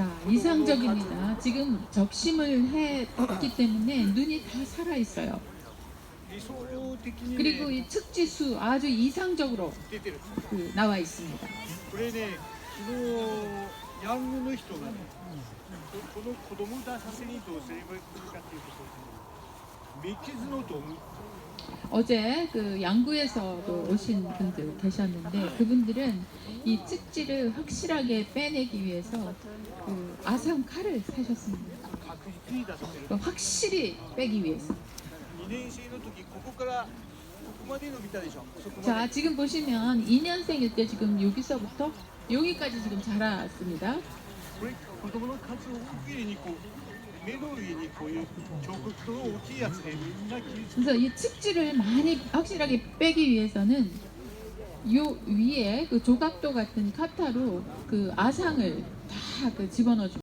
자, 이상적입니다. 지금 적심을 했기 때문에 눈이 다 살아 있어요. 그리고 이 측지수 아주 이상적으로 그 나와 있습니다. 어제 그 양구에서도 오신 분들 계셨는데 그분들은 이 찌찌를 확실하게 빼내기 위해서 그 아사온 칼을 사셨습니다. 확실히 빼기 위해서. 자 지금 보시면 2년생일 때 지금 여기서부터 여기까지 지금 자랐습니다. 그래서 이 측지를 많이 확실하게 빼기 위해서는 이 위에 그 조각도 같은 카타로 그 아상을 다 그 집어넣어 줍니다.